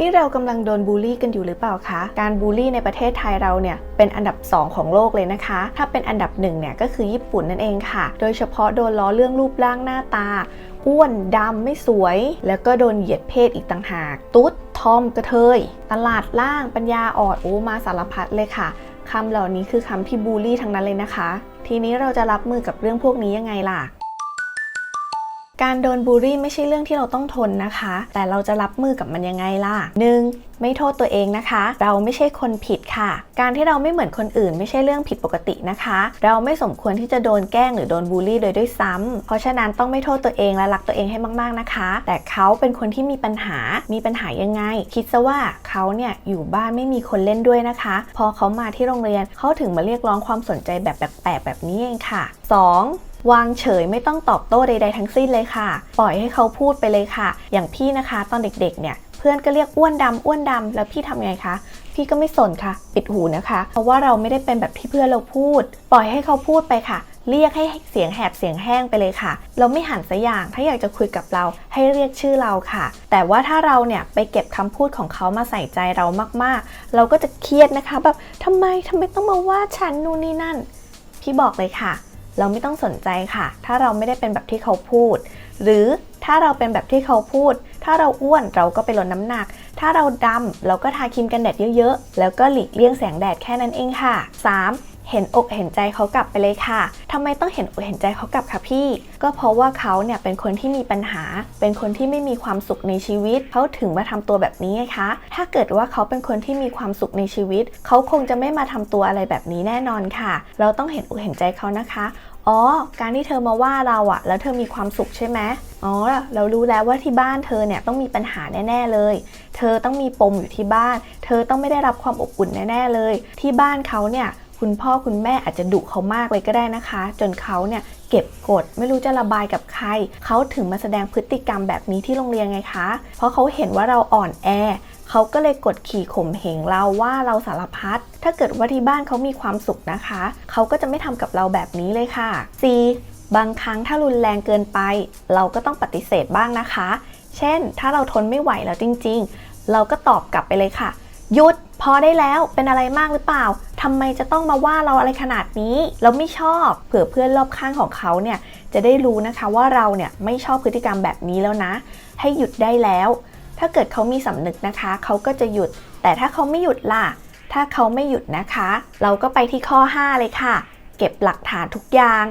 นี่เรากำลังโดนบูลลี่กันอยู่หรือเปล่าคะ การบูลลี่ในประเทศไทยเราเนี่ยเป็นอันดับ 2 ของโลกเลยนะคะ ถ้าเป็นอันดับหนึ่งเนี่ยก็คือญี่ปุ่นนั่นเองค่ะ โดยเฉพาะโดนล้อเรื่องรูปร่างหน้าตา อ้วนดำไม่สวย แล้วก็โดนเหยียดเพศอีกต่างหาก ตุ๊ด ทอม กระเทย ตลาดล่าง ปัญญาอ่อนโอ้มาสารพัดเลยค่ะคำเหล่านี้คือคำที่บูลลี่ทั้งนั้นเลยนะคะ ทีนี้เราจะรับมือกับเรื่องพวกนี้ยังไงล่ะ การโดนบูลลี่ไม่ใช่เรื่องที่เราต้องทนนะคะ แต่เราจะรับมือกับมันยังไงล่ะ 1. ไม่โทษตัวเองนะคะ เราไม่ใช่คนผิดค่ะ การที่เราไม่เหมือนคนอื่น ไม่ใช่เรื่องผิดปกตินะคะ เราไม่สมควรที่จะโดนแกล้งหรือโดนบูลลี่โดยด้วยซ้ำเพราะฉะนั้นต้องไม่โทษตัวเองและรักตัวเองให้มากๆนะคะ แต่เขาเป็นคนที่มีปัญหา มีปัญหายังไง คิดซะว่าเขาเนี่ยอยู่บ้านไม่มีคนเล่นด้วยนะคะ พอเขามาที่โรงเรียนเขาถึงมาเรียกร้องความสนใจแบบแปลกๆแบบนี้เองค่ะ 2. วางเฉยไม่ต้องตอบโต้ใด ๆ ทั้งสิ้นเลยค่ะ ปล่อยให้เขาพูดไปเลยค่ะ อย่างพี่นะคะตอนเด็กๆ เนี่ยเพื่อนก็เรียกอ้วนดำอ้วนดำแล้วพี่ทำไงคะพี่ก็ไม่สนค่ะ ปิดหูนะคะ เพราะว่าเราไม่ได้เป็นแบบที่เพื่อนเราพูด ปล่อยให้เขาพูดไปค่ะ เรียกให้เสียงแหบเสียงแห้งไปเลยค่ะ เราไม่หันสัอย่างถ้าอยากจะคุยกับเราให้เรียกชื่อเราค่ะ แต่ว่าถ้าเราเนี่ยไปเก็บคำพูดของเขามาใส่ใจเรามากๆ เราก็จะเครียดนะคะ แบบทำไมทำไมต้องมาว่าฉันนู่นนี่นั่น พี่บอกเลยค่ะ เราไม่ต้องสนใจค่ะ ถ้าเราไม่ได้เป็นแบบที่เขาพูด หรือถ้าเราเป็นแบบที่เขาพูด ถ้าเราอ้วนเราก็ไปลดน้ำหนัก ถ้าเราดำเราก็ทาครีมกันแดดเยอะๆ แล้วก็หลีกเลี่ยงแสงแดดแค่นั้นเองค่ะ 3. เห็นอกเห็นใจเขากลับไปเลยค่ะทำไมต้องเห็นอกเห็นใจเขากลับคะพี่ ก็เพราะว่าเขาเนี่ยเป็นคนที่มีปัญหา เป็นคนที่ไม่มีความสุขในชีวิต เขาถึงมาทำตัวแบบนี้ไงคะ ถ้าเกิดว่าเขาเป็นคนที่มีความสุขในชีวิต เขาคงจะไม่มาทำตัวอะไรแบบนี้แน่นอนค่ะ เราต้องเห็นอกเห็นใจเขานะคะอ๋อ การที่เธอมาว่าเราอะแล้วเธอมีความสุขใช่ไหมอ๋อ เรารู้แล้วว่าที่บ้านเธอเนี่ยต้องมีปัญหาแน่ๆเลย เธอต้องมีปมอยู่ที่บ้าน เธอต้องไม่ได้รับความอบอุ่นแน่ๆเลย ที่บ้านเขาเนี่ย คุณพ่อคุณแม่อาจจะดุเขามากเลยก็ได้นะคะ จนเขาเนี่ยเก็บกดไม่รู้จะระบายกับใคร เขาถึงมาแสดงพฤติกรรมแบบนี้ที่โรงเรียนไงคะ เพราะเขาเห็นว่าเราอ่อนแอ เขาก็เลยกดขี่ข่มเหงเราว่าเราสารพัด ถ้าเกิดว่าที่บ้านเขามีความสุขนะคะ เขาก็จะไม่ทำกับเราแบบนี้เลยค่ะ 4. บางครั้งถ้ารุนแรงเกินไป เราก็ต้องปฏิเสธบ้างนะคะ เช่น ถ้าเราทนไม่ไหวแล้วจริง ๆ เราก็ตอบกลับไปเลยค่ะ หยุดพอได้แล้วเป็นอะไรมากหรือเปล่า ทำไมจะต้องมาว่าเราอะไรขนาดนี้ เราไม่ชอบ เผื่อเพื่อนรอบข้างของเขาเนี่ยจะได้รู้นะคะว่าเราเนี่ยไม่ชอบพฤติกรรมแบบนี้แล้วนะ ให้หยุดได้แล้ว ถ้าเกิดเขามีสำนึกนะคะ เขาก็จะหยุด แต่ถ้าเขาไม่หยุดล่ะ ถ้าเขาไม่หยุดนะคะ เราก็ไปที่ข้อ 5 เลยค่ะ เก็บหลักฐานทุกอย่าง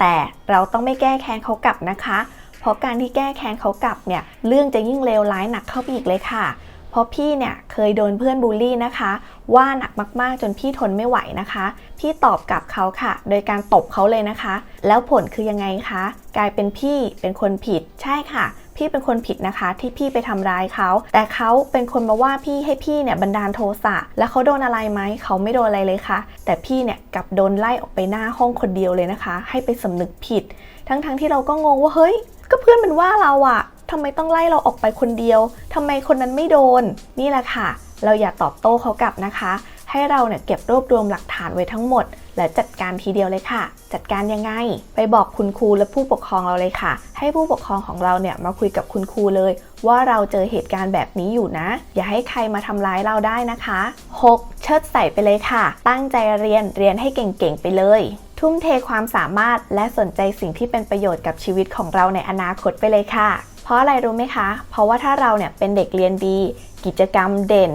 แต่เราต้องไม่แก้แค้นเขากลับนะคะ เพราะการที่แก้แค้นเขากลับเนี่ยเรื่องจะยิ่งเลวร้ายหนักเข้าไปอีกเลยค่ะ เพราะพี่เนี่ยเคยโดนเพื่อนบูลลี่นะคะ ว่าหนักมากๆจนพี่ทนไม่ไหวนะคะ พี่ตอบกลับเขาค่ะ โดยการตบเขาเลยนะคะ แล้วผลคือยังไงคะ กลายเป็นพี่เป็นคนผิดใช่ค่ะ พี่เป็นคนผิดนะคะที่พี่ไปทำร้ายเขา แต่เขาเป็นคนมาว่าพี่ให้พี่เนี่ยบันดาลโทสะแล้วเขาโดนอะไรไหมเขาไม่โดนอะไรเลยค่ะ แต่พี่เนี่ยกลับโดนไล่ออกไปหน้าห้องคนเดียวเลยนะคะ ให้ไปสำนึกผิด ทั้งๆทที่เราก็งงว่าเฮ้ย ก็เพื่อนมันว่าเราอะ ทำไมต้องไล่เราออกไปคนเดียวทำไมคนนั้นไม่โดน นี่แหละค่ะ เราอย่าตอบโต้เขากลับนะคะ ให้เราเนี่ยเก็บรวบรวมหลักฐานไว้ทั้งหมด และจัดการทีเดียวเลยค่ะ จัดการยังไง ไปบอกคุณครูและผู้ปกครองเราเลยค่ะ ให้ผู้ปกครองของเราเนี่ยมาคุยกับคุณครูเลย ว่าเราเจอเหตุการณ์แบบนี้อยู่นะ อย่าให้ใครมาทำร้ายเราได้นะคะ 6. เชิดใส่ไปเลยค่ะ ตั้งใจเรียนเรียนให้เก่งๆไปเลยทุ่มเทความสามารถและสนใจสิ่งที่เป็นประโยชน์กับชีวิตของเราในอนาคตไปเลยค่ะ เพราะอะไรรู้ไหมคะ เพราะว่าถ้าเราเนี่ยเป็นเด็กเรียนดี กิจกรรมเด่น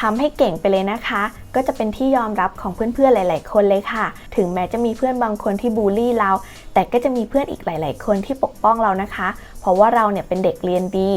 ทำให้เก่งไปเลยนะคะ ก็จะเป็นที่ยอมรับของเพื่อนๆหลาย ๆ คนเลยค่ะ ถึงแม้จะมีเพื่อนบางคนที่บูลลี่เรา แต่ก็จะมีเพื่อนอีกหลาย ๆ คนที่ปกป้องเรานะคะ เพราะว่าเราเนี่ยเป็นเด็กเรียนดี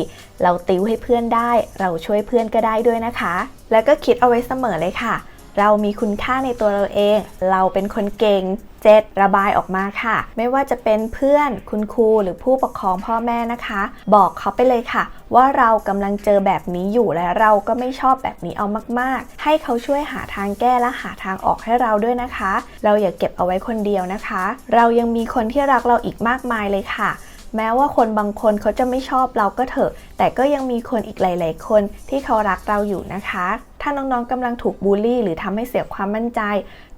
เราติวให้เพื่อนได้ เราช่วยเพื่อนก็ได้ด้วยนะคะ แล้วก็คิดเอาไว้เสมอเลยค่ะ เรามีคุณค่าในตัวเราเอง เราเป็นคนเก่ง 7. ระบายออกมาค่ะ ไม่ว่าจะเป็นเพื่อนคุณครูหรือผู้ปกครองพ่อแม่นะคะ บอกเขาไปเลยค่ะ ว่าเรากำลังเจอแบบนี้อยู่และเราก็ไม่ชอบแบบนี้เอามาก ๆ ให้เขาช่วยหาทางแก้และหาทางออกให้เราด้วยนะคะ เราอย่าเก็บเอาไว้คนเดียวนะคะ เรายังมีคนที่รักเราอีกมากมายเลยค่ะแม้ว่าคนบางคนเขาจะไม่ชอบเราก็เถอะ แต่ก็ยังมีคนอีกหลาย ๆ คนที่เขารักเราอยู่นะคะ ถ้าน้องๆกำลังถูกบูลลี่ หรือทำให้เสียความมั่นใจ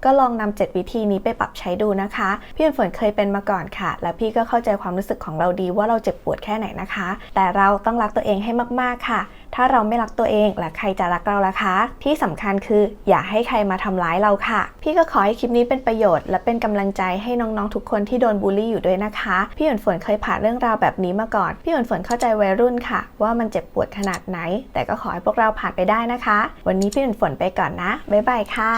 ก็ลองนำ7วิธีนี้ไปปรับใช้ดูนะคะ พี่ฝนเคยเป็นมาก่อนค่ะ และพี่ก็เข้าใจความรู้สึกของเราดีว่าเราเจ็บปวดแค่ไหนนะคะ แต่เราต้องรักตัวเองให้มากๆค่ะ ถ้าเราไม่รักตัวเองและใครจะรักเราล่ะคะ ที่สำคัญคืออย่าให้ใครมาทำร้ายเราค่ะ พี่ก็ขอให้คลิปนี้เป็นประโยชน์ และเป็นกำลังใจให้น้องๆทุกคนที่โดนบูลลี่อยู่ด้วยนะคะ พี่ฝนฝนเคยผ่านเรื่องราวแบบนี้มาก่อน พี่ฝนฝนเข้าใจวัยรุ่นค่ะ ว่ามันเจ็บปวดขนาดไหน แต่ก็ขอให้พวกเราผ่านไปได้นะคะ วันนี้พี่ฝนฝนไปก่อนนะบ๊ายบายค่ะ